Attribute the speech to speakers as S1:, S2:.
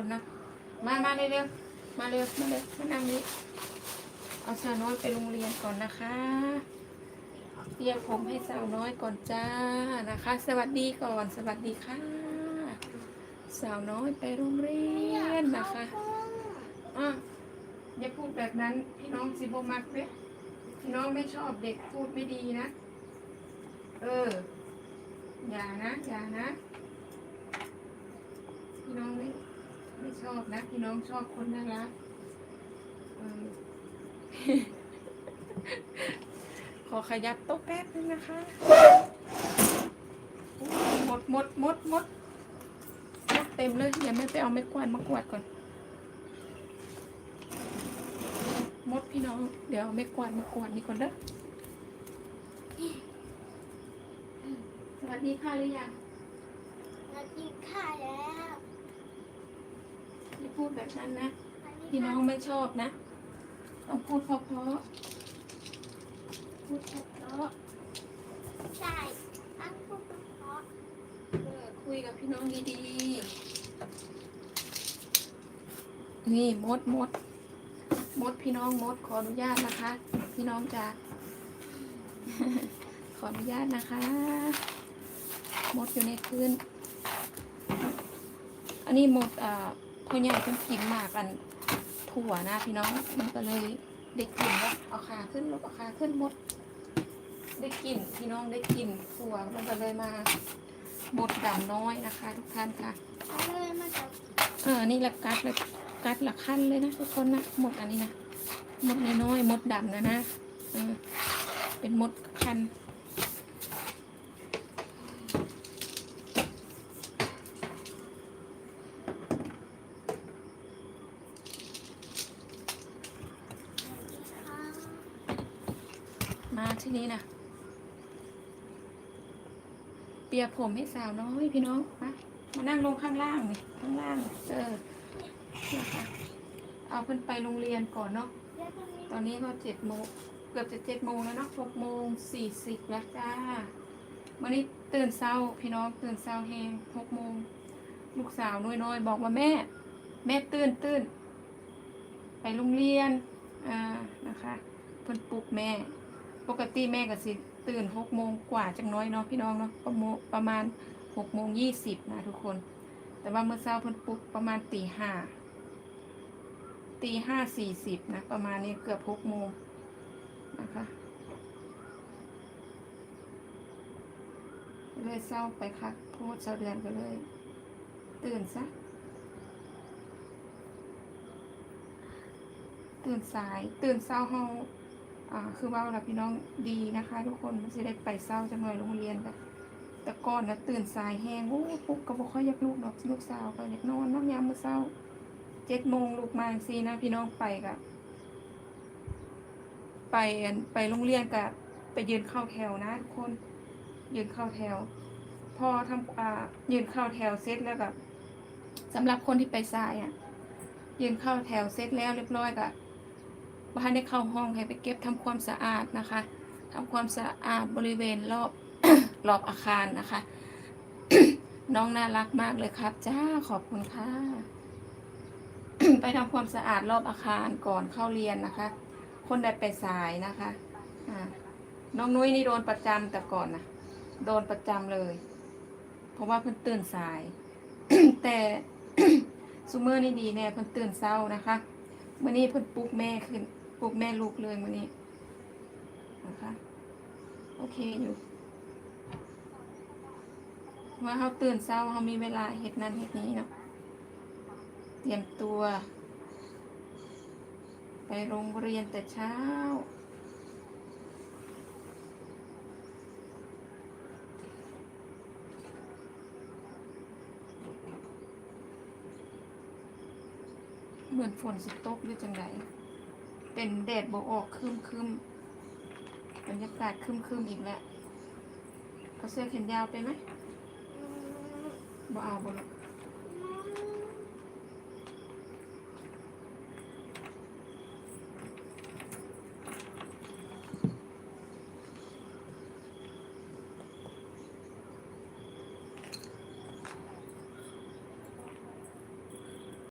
S1: คนนะมามาเร็วๆมาเร็วมาเร็วมานั่งนี้เอาสาวน้อยไปโรงเรียนก่อนนะคะเตรียกผมให้สาวน้อยก่อนจ้านะคะ สวัสดีก่อนสวัสดีค่ะ สาวน้อยไปโรงเรียนนะคะอะอย่าพูดแบบนั้นพี่น้องสิบมักเด้พี่น้องไม่ชอบเด็กพูดไม่ดีนะ เออ อย่านะ อย่านะ พี่น้องไม่ไม่ ชอบนะพี่น้องชอบคนน่ารักเออขอขยับโต๊ะแป๊บนึงนะคะโอ้ยหมดหมดหมดหมดหมดเต็มเลยอย่าไม่ไปเอาไม้กวาดมากวาดก่อนหมดพี่น้องเดี๋ยวเอาไม้กวาดมากวาดนี่ก่อนเด้อสวัสดีค่ะหรือยัง
S2: สวัสดีค่ะแล้ว
S1: อย่าพูดแบบนั้นนะพี่น้องไม่ชอบนะต้องพูดเพราะๆพูดเพราะ
S2: ใช่อันพูดเพราะ
S1: ๆเออคุยกับพี่น้องดีๆนี่มดมดมดพี่น้องมดขออนุญาตนะคะ พี่น้องจ๋าขออนุญาตนะคะ มดอยู่ในพื้น อันนี้มดอ่า พ่อใหญ่เป็นกินหมากอันถั่วนะพี่น้อง มันก็เลยได้กลิ่นแล้วเอาขาขึ้นลูกเอาขาขึ้นมด ได้กลิ่นพี่น้องได้กลิ่นถั่วมันก็เลยมาหมดดำน้อยนะคะ ทุกท่านค่ะ
S2: เอาเลยมาจาก
S1: เออนี่ละกัดเลยกัดละขั้นเลยนะทุกคนนะหมดอันนี้นะหมดน้อยๆหมดดำนะนะเออเป็นหมดคัน มาที่นี้นะเปียผมให้สาวน้อยพี่น้องมามานั่งลงข้างล่างนี่ข้างล่างเออนะคะเอาเพิ่นไปโรงเรียนก่อนเนาะ
S2: ต
S1: อนนี้ก็เจ็ดโมงเกือบจะเจ็ดโมงแล้วเนาะหกโมงสี่สิบแล้วจ้าวันนี้ตื่นเช้าพี่น้องตื่นเช้าแหงหกโมงลูกสาวน้อยๆบอกว่าแม่ แม่ตื่นตื่นไปโรงเรียนอ่านะคะเพิ่นปลุกแม่ ปกติแม่ก็สิตื่นหกโมงกว่าจังน้อยเนาะพี่น้องเนาะประมประมาณหกโมงยี่สิบนะทุกคน แต่ว่าเมื่อเช้าเพิ่นปลุกประมาณตีห้าตีห้าสี่สิบนะประมาณนี้เกือบหกโมงนะคะเลยเศร้าไปค่ะโพดเศร้าเดือนก็เลย ตื่นซะตื่นสายตื่นเศร้าเฮา อ่าคือว่าเราพี่น้องดีนะคะ ทุกคนมันจะได้ไปเศร้าจังเลยโรงเรียนแบบแต่ก่อนนะตื่นสายแห้งโอ้ปุ๊กก็บอกค่อยอยากลูกดอกลูกสาวก็อยากนอนน้องยามมื้อเช้าเจ็ดโมงลูกมาซีนะพี่น้องไปกับไปไปโรงเรียนกับไปยืนเข้าแถวนะทุกคนยืนเข้าแถว พอทำอ่ายืนเข้าแถวเสร็จแล้วกับสำหรับคนที่ไปสายอะยืนเข้าแถวเสร็จแล้วเรียบร้อยกับ บ้านได้เข้าห้องให้ไปเก็บทำความสะอาดนะคะทำความสะอาดบริเวณรอบรอบอาคารนะคะ น้องน่ารักมากเลยครับจ้าขอบคุณค่ะไปทำความสะอาดรอบอาคารก่อนเข้าเรียนนะคะ คนใดไปสายนะคะอ่าน้องนุ้ยนี่โดนประจำแต่ก่อนนะโดนประจำเลย เพราะว่าเพิ่นตื่นสาย แต่ซูเมอร์นี่ดีแน่เพิ่นตื่นเช้านะคะเมื่อนี้เพิ่นปลุกแม่ขึ้น ปลุกแม่ลูกเลยมื่อนี้นะคะโอเคอยู่ ว่าเขาตื่นเช้าเขามีเวลาเฮ็ดนั้นเฮ็ดนี้เนาะเตรียมตัว ไปโรงเรียนแต่เช้าเหมือนฝนสิตกหรือจังได เป็นแดดบออกครึมครึมๆบรรยากาศครึมครึมๆอีกแล้วเอาเสื้อแขนยาวไปไหม
S2: อืม
S1: บ่เอาบ่ลูก